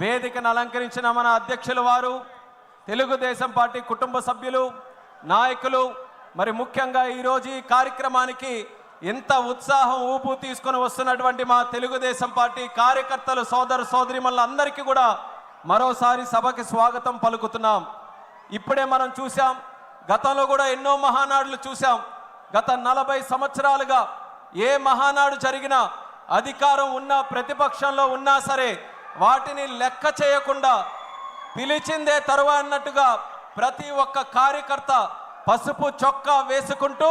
వేదికను అలంకరించిన మన అధ్యక్షుల వారు తెలుగుదేశం పార్టీ కుటుంబ సభ్యులు నాయకులు మరి ముఖ్యంగా ఈరోజు ఈ కార్యక్రమానికి ఎంత ఉత్సాహం ఊపు తీసుకొని వస్తున్నటువంటి మా తెలుగుదేశం పార్టీ కార్యకర్తలు సోదర సోదరిమణులందరికీ కూడా మరోసారి సభకి స్వాగతం పలుకుతున్నాం. ఇప్పుడే మనం చూసాం గతంలో కూడా ఎన్నో మహానాడులు చూసాం గత నలభై సంవత్సరాలుగా ఏ మహానాడు జరిగినా అధికారం ఉన్నా ప్రతిపక్షంలో ఉన్నా సరే వాటిని లెక్క చేయకుండా పిలిచిందే తరువా అన్నట్టుగా ప్రతి ఒక్క కార్యకర్త పసుపు చొక్కా వేసుకుంటూ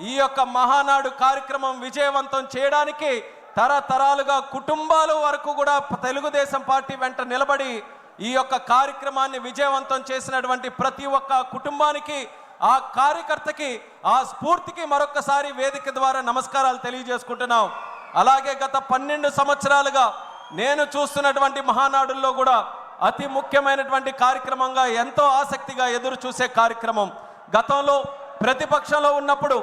ఈ యొక్క మహానాడు కార్యక్రమం విజయవంతం చేయడానికి తరతరాలుగా కుటుంబాల వరకు కూడా తెలుగుదేశం పార్టీ వెంట నిలబడి ఈ యొక్క కార్యక్రమాన్ని విజయవంతం చేసినటువంటి ప్రతి ఒక్క కుటుంబానికి ఆ కార్యకర్తకి ఆ స్ఫూర్తికి మరొకసారి వేదిక ద్వారా నమస్కారాలు తెలియజేసుకుంటున్నాం. అలాగే గత పన్నెండు సంవత్సరాలుగా నేను చూస్తున్నటువంటి మహానాడుల్లో కూడా అతి ముఖ్యమైనటువంటి కార్యక్రమంగా ఎంతో ఆసక్తిగా ఎదురు చూసే కార్యక్రమం. గతంలో ప్రతిపక్షంలో ఉన్నప్పుడు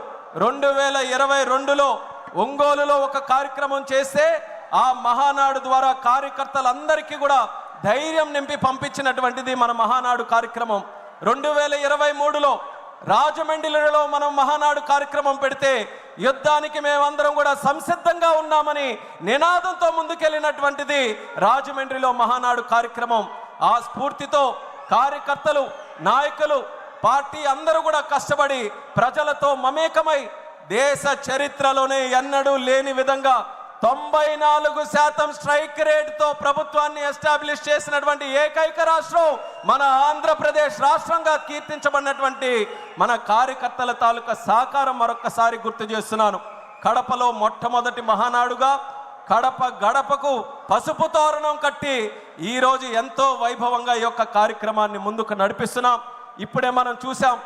రెండు వేల ఇరవై రెండులో ఒంగోలులో ఒక కార్యక్రమం చేస్తే ఆ మహానాడు ద్వారా కార్యకర్తలందరికీ కూడా ధైర్యం నింపి పంపించినటువంటిది మన మహానాడు కార్యక్రమం. రెండు వేల ఇరవై మూడులో రాజమండ్రిలో మనం మహానాడు కార్యక్రమం పెడితే యుద్ధానికి మేమందరం కూడా సంసిద్ధంగా ఉన్నామని నినాదంతో ముందుకెళ్ళినటువంటిది రాజమండ్రిలో మహానాడు కార్యక్రమం. ఆ స్ఫూర్తితో కార్యకర్తలు నాయకులు పార్టీ అందరూ కూడా కష్టపడి ప్రజలతో మమేకమై దేశ చరిత్రలోనే ఎన్నడూ లేని విధంగా తొంభై నాలుగు శాతం స్ట్రైక్ రేట్తో ప్రభుత్వాన్ని ఎస్టాబ్లిష్ చేసినటువంటి ఏకైక రాష్ట్రం మన ఆంధ్రప్రదేశ్ రాష్ట్రంగా కీర్తించబడినటువంటి మన కార్యకర్తల తాలూకా సహకారం మరొక్కసారి గుర్తు చేస్తున్నాను. కడపలో మొట్టమొదటి మహానాడుగా కడప గడపకు పసుపు తోరణం కట్టి ఈరోజు ఎంతో వైభవంగా ఈ యొక్క కార్యక్రమాన్ని ముందుకు నడిపిస్తున్నాం. ఇప్పుడే మనం చూసాం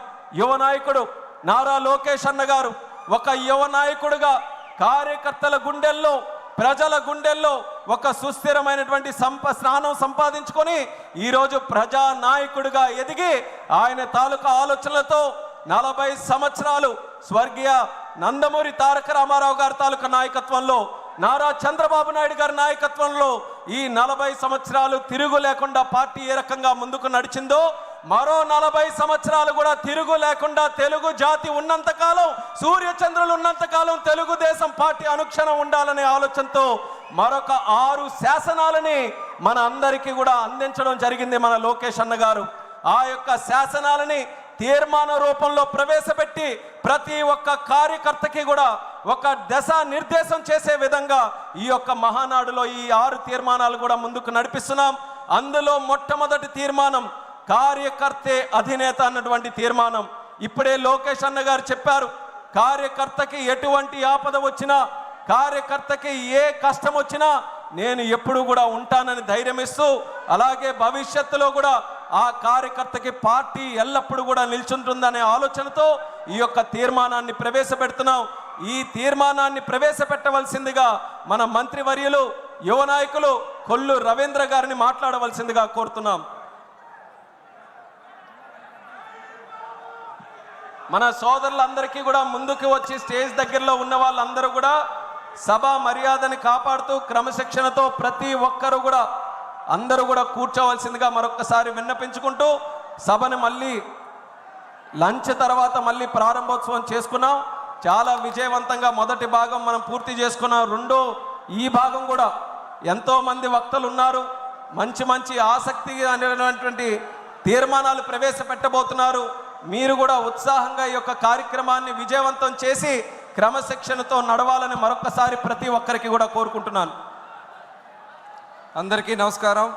యువ నాయకుడు నారా లోకేష్ అన్న గారు ఒక యువ నాయకుడుగా కార్యకర్తల గుండెల్లో ప్రజల గుండెల్లో ఒక సుస్థిరమైనటువంటి సంప స్నానం సంపాదించుకొని ఈరోజు ప్రజా నాయకుడిగా ఎదిగి ఆయన తాలూకా ఆలోచనలతో నలభై సంవత్సరాలు స్వర్గీయ నందమూరి తారక రామారావు గారి తాలూకా నాయకత్వంలో నారా చంద్రబాబు నాయుడు గారి నాయకత్వంలో ఈ నలభై సంవత్సరాలు తిరుగు లేకుండా పార్టీ ఏ రకంగా ముందుకు నడిచిందో మరో నలభై సంవత్సరాలు కూడా తిరుగు లేకుండా తెలుగు జాతి ఉన్నంతకాలం సూర్యచంద్రులు ఉన్నంతకాలం తెలుగుదేశం పార్టీ అనుక్షణం ఉండాలనే ఆలోచనతో మరొక ఆరు శాసనాలని మన అందరికీ కూడా అందించడం జరిగింది మన లోకేష్ అన్న గారు. ఆ యొక్క శాసనాలని తీర్మాన రూపంలో ప్రవేశపెట్టి ప్రతి ఒక్క కార్యకర్తకి కూడా ఒక దశ నిర్దేశం చేసే విధంగా ఈ యొక్క మహానాడులో ఈ ఆరు తీర్మానాలు కూడా ముందుకు నడిపిస్తున్నాం. అందులో మొట్టమొదటి తీర్మానం కార్యకర్తే అధినేత అన్నటువంటి తీర్మానం. ఇప్పుడే లోకేష్ అన్న గారు చెప్పారు కార్యకర్తకి ఎటువంటి ఆపద వచ్చినా కార్యకర్తకి ఏ కష్టం వచ్చినా నేను ఎప్పుడు కూడా ఉంటానని ధైర్యం ఇస్తూ అలాగే భవిష్యత్తులో కూడా ఆ కార్యకర్తకి పార్టీ ఎల్లప్పుడూ కూడా నిల్చుంటుందనే ఆలోచనతో ఈ యొక్క తీర్మానాన్ని ప్రవేశపెడుతున్నాం. ఈ తీర్మానాన్ని ప్రవేశపెట్టవలసిందిగా మన మంత్రివర్యులు యువ నాయకులు కొల్లు రవీంద్ర గారిని మాట్లాడవలసిందిగా కోరుతున్నాం. మన సోదరులందరికీ కూడా ముందుకు వచ్చి స్టేజ్ దగ్గరలో ఉన్న వాళ్ళందరూ కూడా సభ మర్యాదని కాపాడుతూ క్రమశిక్షణతో ప్రతి ఒక్కరు కూడా అందరూ కూడా కూర్చోవలసిందిగా మరొకసారి విన్నపించుకుంటూ సభను మళ్ళీ లంచ్ తర్వాత మళ్ళీ ప్రారంభోత్సవం చేసుకున్నాం. చాలా విజయవంతంగా మొదటి భాగం మనం పూర్తి చేసుకున్నాం. రెండో ఈ భాగం కూడా ఎంతోమంది వక్తలు ఉన్నారు. మంచి మంచి ఆసక్తి అనేటువంటి తీర్మానాలు ప్రవేశపెట్టబోతున్నారు. మీరు కూడా ఉత్సాహంగా ఈ యొక్క కార్యక్రమాన్ని విజయవంతం చేసి క్రమశిక్షణతో నడవాలని మరొకసారి ప్రతి ఒక్కరికి కూడా కోరుకుంటున్నాను. అందరికీ నమస్కారం.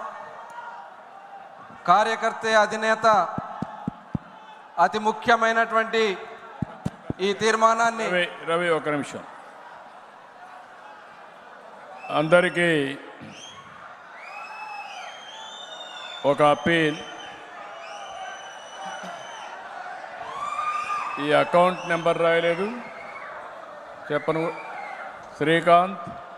కార్యకర్త అధినేత అతి ముఖ్యమైనటువంటి ఈ తీర్మానాన్ని రవి ఒక నిమిషం. అందరికీ ఒక అప్పీల్. ఈ అకౌంట్ నెంబర్ రాయలేదు. చెప్పను. శ్రీకాంత్.